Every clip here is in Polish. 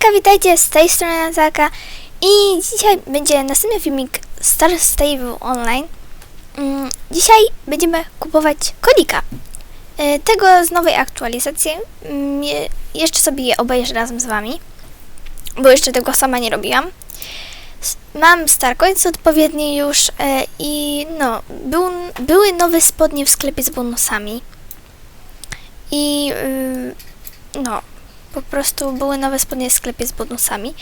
Hejka, witajcie z tej strony Natalka i dzisiaj będzie następny filmik Star Stable Online. Mm, Dzisiaj będziemy kupować kodika. Y, Tego z nowej aktualizacji. Mm, je- Jeszcze sobie je obejrzę razem z wami, bo jeszcze tego sama nie robiłam. Mam Starcoins odpowiednie już y, i no, był, były nowe spodnie w sklepie z bonusami. I y, no, po prostu były nowe spodnie w sklepie z bonusami.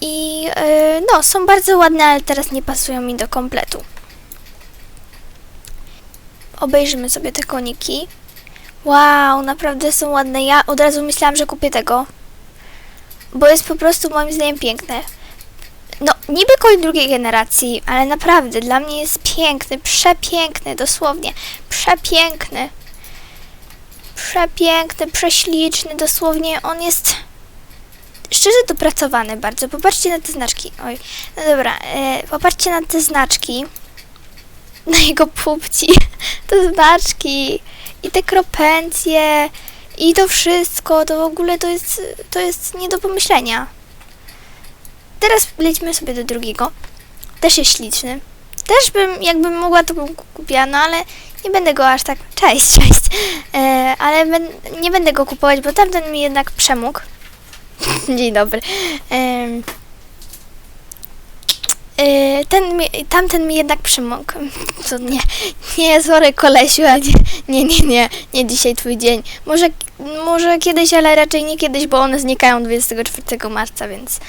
I yy, no, są bardzo ładne, ale teraz nie pasują mi do kompletu. Obejrzymy sobie te koniki. Wow, naprawdę są ładne. Ja od razu myślałam, że kupię tego. Bo jest po prostu moim zdaniem piękne. No, niby koń drugiej generacji, ale naprawdę dla mnie jest piękny, przepiękny, dosłownie. Przepiękny przepiękny, prześliczny, dosłownie on jest szczerze dopracowany bardzo. Popatrzcie na te znaczki. Oj, no dobra, e, popatrzcie na te znaczki. Na jego pupci. Te znaczki i te kropencje i to wszystko, to w ogóle to jest, to jest nie do pomyślenia. Teraz lećmy sobie do drugiego. Też jest śliczny. Też bym, jakbym mogła, to bym kupiła, no ale nie będę go aż tak. Cześć, cześć. E, ale ben, nie będę go kupować, bo tamten mi jednak przemógł. Dzień dobry. E, ten mi, tamten mi jednak przemógł. Co nie, nie, sorry kolesiu, ale nie, nie, nie, nie, nie dzisiaj twój dzień. Może, może kiedyś, ale raczej nie kiedyś, bo one znikają 24 marca, więc...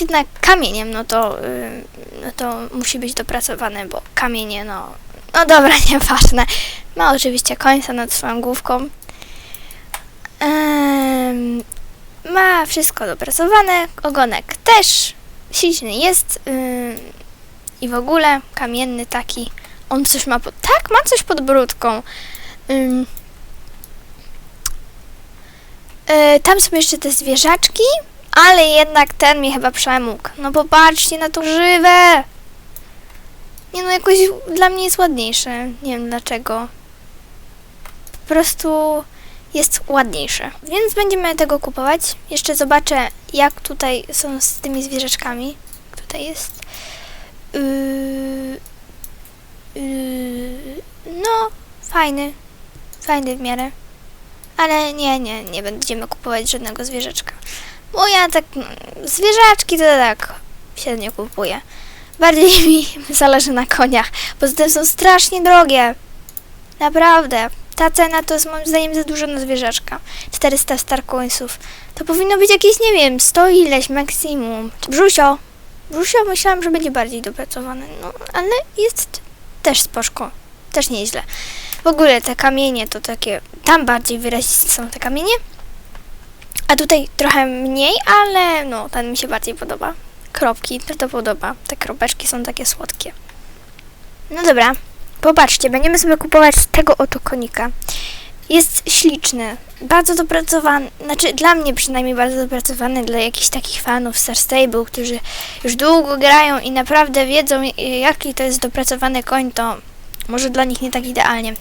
jednak kamieniem, no to, y, no to musi być dopracowane, bo kamienie, no, no dobra, nieważne. Ma oczywiście końca nad swoją główką. Ma wszystko dopracowane, ogonek też śliczny jest ym, i w ogóle kamienny taki. On coś ma pod... Tak, ma coś pod brudką. Ym, y, tam są jeszcze te zwierzaczki, ale jednak ten mnie chyba przemógł. No popatrzcie na to żywe. Nie no, jakoś dla mnie jest ładniejsze. Nie wiem dlaczego. Po prostu jest ładniejsze. Więc będziemy tego kupować. Jeszcze zobaczę, jak tutaj są z tymi zwierzaczkami. Tutaj jest. Yy, yy, no, fajny. Fajny w miarę. Ale nie, nie, nie będziemy kupować żadnego zwierzaczka. Bo ja tak, mm, zwierzaczki to tak średnio kupuję. Bardziej mi zależy na koniach, poza tym są strasznie drogie. Naprawdę. Ta cena to jest moim zdaniem za dużo na zwierzaczka. 400 starcoinsów. To powinno być jakieś, nie wiem, 100 ileś maksimum. Brzusio. Brzusio myślałam, że będzie bardziej dopracowane. No, ale jest też spoczko. Też nieźle. W ogóle te kamienie to takie, tam bardziej wyraziste są te kamienie. A tutaj trochę mniej, ale no, ten mi się bardziej podoba. Kropki, to podoba. Te kropeczki są takie słodkie. No dobra, popatrzcie, będziemy sobie kupować tego oto konika. Jest śliczny, bardzo dopracowany, znaczy dla mnie przynajmniej bardzo dopracowany, dla jakichś takich fanów Star Stable, którzy już długo grają i naprawdę wiedzą, y, jaki to jest dopracowany koń, to może dla nich nie tak idealnie.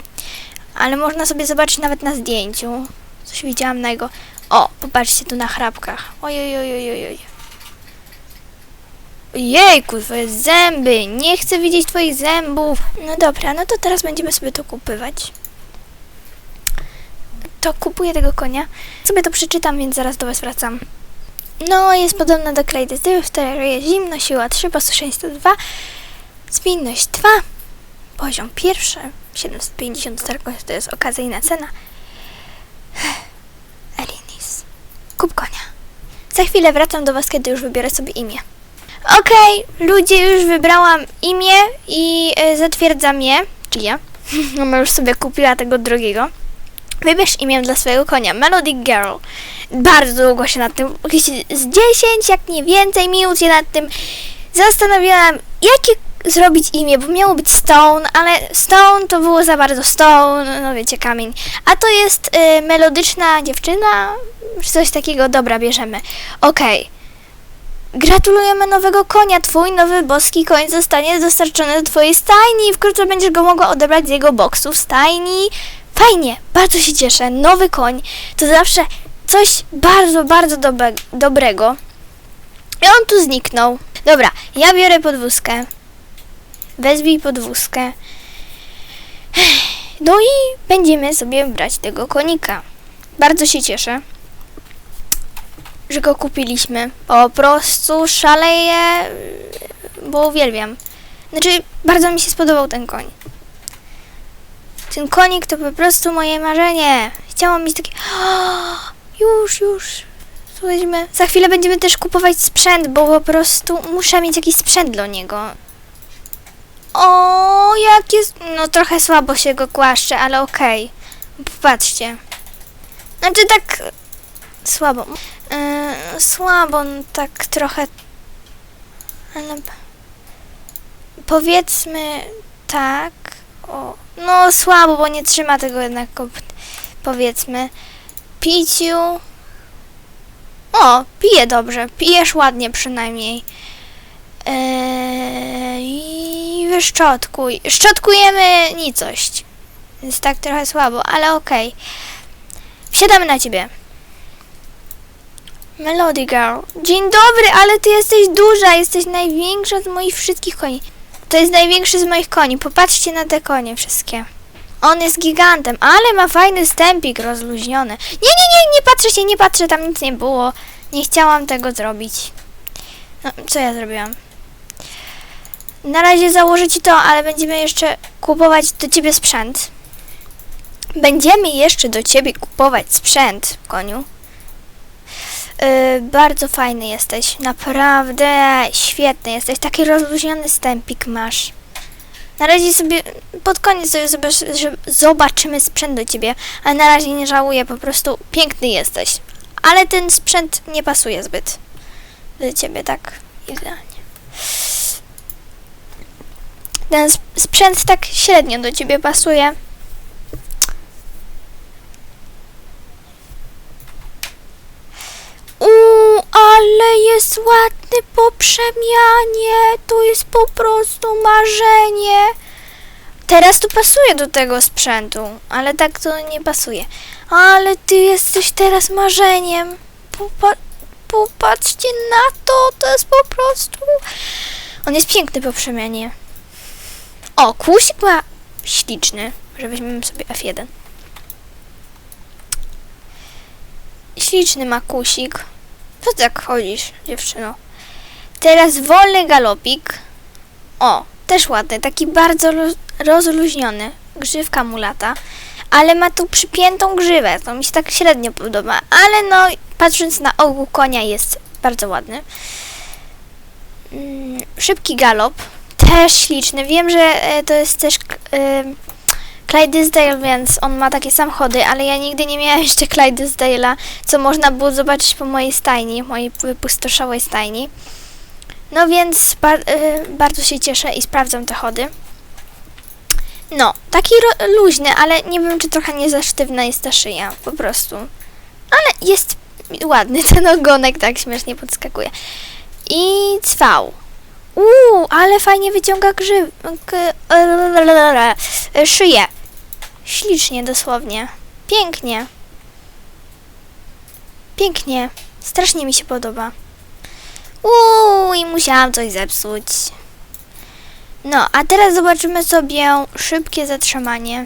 Ale można sobie zobaczyć nawet na zdjęciu. Coś widziałam na jego o, popatrzcie tu na chrapkach. Oj, oj, oj, oj, oj, oj. Jejku, twoje zęby! Nie chcę widzieć twoich zębów! No dobra, no to teraz będziemy sobie to kupywać. To kupuję tego konia. Sobie to przeczytam, więc zaraz do was wracam. No, jest podobna do Klejdy Zdrów, toleruje zimno, siła 3, posłuszeństwo 2, zwinność 2, poziom pierwszy, 750 starków, to jest okazyjna cena. Kup konia. Za chwilę wracam do Was, kiedy już wybiorę sobie imię. Okej, ludzie, już wybrałam imię i y, zatwierdzam je. Czyli ja. Mama już sobie kupiła tego drugiego. Wybierz imię dla swojego konia. Melody Girl. Bardzo długo się nad tym, jakieś z 10, jak nie więcej minut się nad tym zastanawiałam, jakie zrobić imię, bo miało być Stone, ale Stone to było za bardzo Stone, no wiecie, kamień. A to jest y, melodyczna dziewczyna, czy coś takiego. Dobra, bierzemy. Okej. Gratulujemy nowego konia. Twój nowy boski koń zostanie dostarczony do twojej stajni. Wkrótce będziesz go mogła odebrać z jego boksu w stajni. Fajnie, bardzo się cieszę. Nowy koń to zawsze coś bardzo, bardzo dobe, dobrego. I on tu zniknął. Dobra, ja biorę podwózkę. Wezwij podwózkę. No i będziemy sobie brać tego konika. Bardzo się cieszę, że go kupiliśmy. Po prostu szaleję, bo uwielbiam. Znaczy, bardzo mi się spodobał ten koń. Ten konik to po prostu moje marzenie. Chciałam mieć takie... Już, już. Słuchajmy. Za chwilę będziemy też kupować sprzęt, bo po prostu muszę mieć jakiś sprzęt dla niego. O, jak jest... No trochę słabo się go kłaszcze, ale okej. Popatrzcie. Znaczy tak... Słabo. Yy, słabo, no tak trochę... Ale... Powiedzmy tak... O, no słabo, bo nie trzyma tego jednak... Powiedzmy. Piciu... O, pije dobrze. Pijesz ładnie przynajmniej. I wyszczotkuj. Szczotkujemy nicość. Jest tak trochę słabo, ale okej. Wsiadamy na ciebie. Melody Girl. Dzień dobry, ale ty jesteś duża. Jesteś największa z moich wszystkich koni. To jest największy z moich koni. Popatrzcie na te konie wszystkie. On jest gigantem, ale ma fajny stępik rozluźniony. Nie, nie, nie, nie patrzę się, nie patrzę, tam nic nie było. Nie chciałam tego zrobić. No, co ja zrobiłam? Na razie założę ci to, ale będziemy jeszcze kupować do ciebie sprzęt. Będziemy jeszcze do ciebie kupować sprzęt, koniu. Yy, bardzo fajny jesteś, naprawdę świetny jesteś. Taki rozluźniony stępik masz. Na razie sobie, pod koniec sobie zobaczymy sprzęt do ciebie, ale na razie nie żałuję, po prostu piękny jesteś. Ale ten sprzęt nie pasuje zbyt do ciebie, tak idealnie. Ten sp- sprzęt tak średnio do ciebie pasuje. Uuu, ale jest ładny po przemianie. To jest po prostu marzenie. Teraz to pasuje do tego sprzętu, ale tak to nie pasuje. Ale ty jesteś teraz marzeniem. Popa- popatrzcie na to, to jest po prostu... On jest piękny po przemianie. O, kłusik ma śliczny, że weźmiemy sobie F1. Śliczny ma kusik. Co ty tak chodzisz, dziewczyno? Teraz wolny galopik. O, też ładny, taki bardzo roz, rozluźniony. Grzywka mu lata. Ale ma tu przypiętą grzywę, to mi się tak średnio podoba. Ale no, patrząc na ogół konia jest bardzo ładny. Mm, szybki galop. Też śliczny. Wiem, że e, to jest też e, Clydesdale, więc on ma takie samochody, ale ja nigdy nie miałam jeszcze Clydesdale'a, co można było zobaczyć po mojej stajni, mojej wypustoszałej stajni. No więc y, bardzo się cieszę i sprawdzam te chody. No, taki luźny, ale nie wiem, czy trochę nie za sztywna jest ta szyja, po prostu. Ale jest ładny, ten ogonek tak śmiesznie podskakuje. I cwał. Uuu, ale fajnie wyciąga grzyw... k- e, szyję. Ślicznie dosłownie. Pięknie. Pięknie. Strasznie mi się podoba. Uuu, i musiałam coś zepsuć. No, a teraz zobaczymy sobie szybkie zatrzymanie.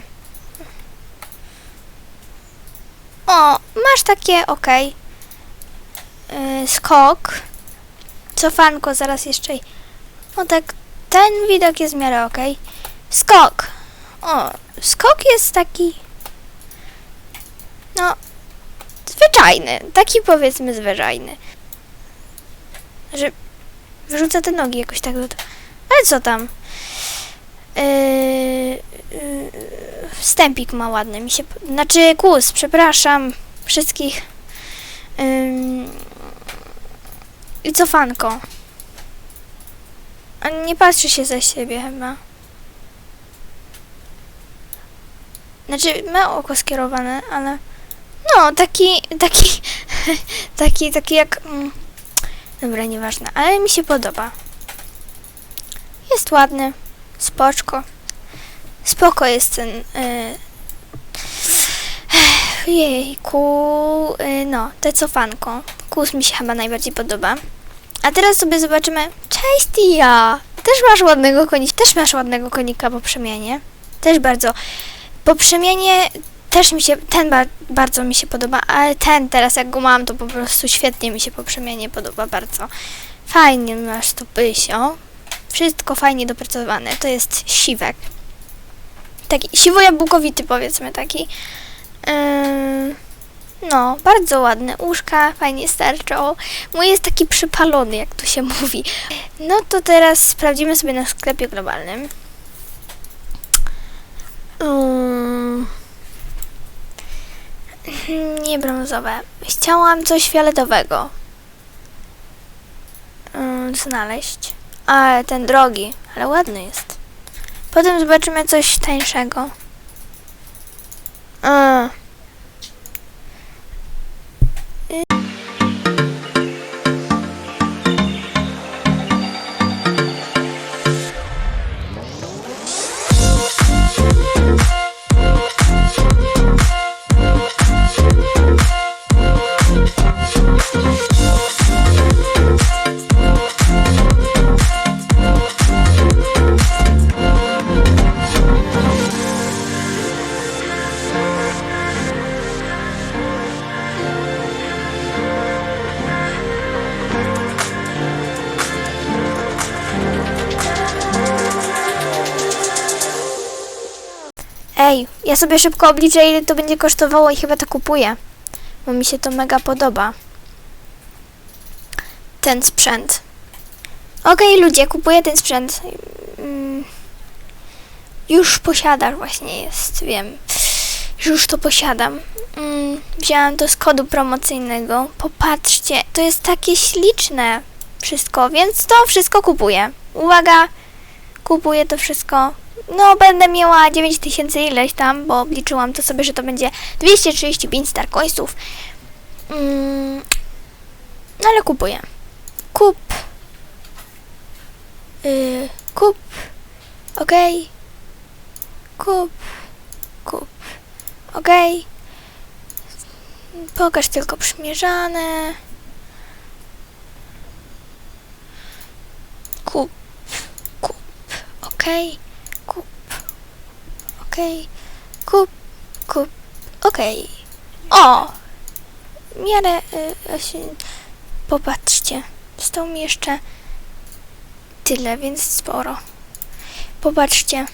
O, masz takie, okej. Yy, skok. Cofanko, zaraz jeszcze. O tak, ten widok jest w miarę okej. Skok. O, skok jest taki. No, zwyczajny. Taki powiedzmy zwyczajny. Że wyrzuca te nogi jakoś tak do. Ale co tam? Yy, yy, wstępik ma ładny, mi się. Znaczy, kus, przepraszam wszystkich. Ym, I cofanko. A nie patrzy się za siebie chyba. Znaczy, ma oko skierowane, ale... No, taki, taki, taki, taki jak... Mm, dobra, nieważne, ale mi się podoba. Jest ładny, spoczko. Spoko jest ten... Y, jejku, y, no, te cofanko. Kus mi się chyba najbardziej podoba. A teraz sobie zobaczymy. Cześć Tia! Też masz ładnego konika. Też masz ładnego konika po przemianie. Też bardzo. Po przemianie też mi się. Ten ba bardzo mi się podoba, ale ten teraz jak go mam, to po prostu świetnie mi się po przemianie podoba bardzo. Fajnie masz to pysio. Wszystko fajnie dopracowane. To jest siwek. Taki siwo-jabłkowity powiedzmy taki. Yy, no, bardzo ładne uszka, fajnie starczą. Mój jest taki przypalony, jak to się mówi. No to teraz sprawdzimy sobie na sklepie globalnym. Mm. Nie brązowe. Chciałam coś fioletowego. Mm, znaleźć. Ale ten drogi, ale ładny jest. Potem zobaczymy coś tańszego. A. sobie szybko obliczę, ile to będzie kosztowało i chyba to kupuję. Bo mi się to mega podoba. Ten sprzęt. Okej, ludzie, kupuję ten sprzęt. Mm, Już posiadasz właśnie jest, wiem. Już to posiadam. Mm, Wzięłam to z kodu promocyjnego. Popatrzcie, to jest takie śliczne wszystko, więc to wszystko kupuję. Uwaga, kupuję to wszystko. No, będę miała 9000 ileś tam, bo obliczyłam to sobie, że to będzie 235 star coinsów. Mm, no ale kupuję. Kup. Yy, kup. Okej. Kup. Kup. Okej. Pokaż tylko przymierzane. Kup. Kup. Okej. Kup. Okej. Kup. Kup. Okej. O! W miarę... Y, popatrzcie. Zostało mi jeszcze tyle, więc sporo. Popatrzcie.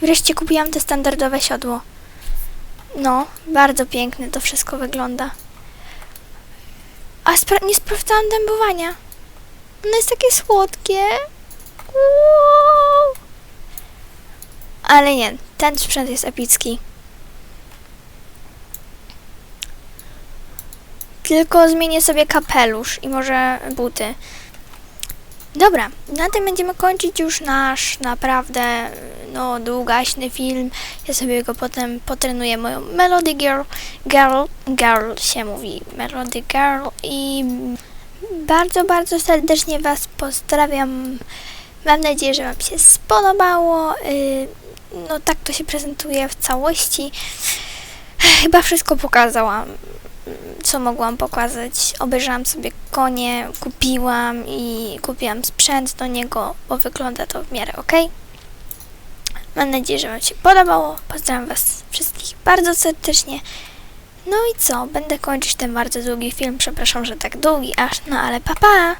Wreszcie kupiłam te standardowe siodło. No, bardzo piękne to wszystko wygląda. A spra- nie sprawdzałam dębowania. Ono jest takie słodkie. Wow. Ale nie, ten sprzęt jest epicki. Tylko zmienię sobie kapelusz i może buty. Dobra, na tym będziemy kończyć już nasz naprawdę no długaśny film. Ja sobie go potem potrenuję moją Melody Girl. Girl, girl się mówi Melody Girl i bardzo, bardzo serdecznie Was pozdrawiam. Mam nadzieję, że Wam się spodobało. Y, No tak to się prezentuje w całości. Chyba wszystko pokazałam, co mogłam pokazać. Obejrzałam sobie konie, kupiłam i kupiłam sprzęt do niego, bo wygląda to w miarę ok. Mam nadzieję, że Wam się podobało. Pozdrawiam Was wszystkich bardzo serdecznie. No i co? Będę kończyć ten bardzo długi film. Przepraszam, że tak długi aż, no ale papa! Pa.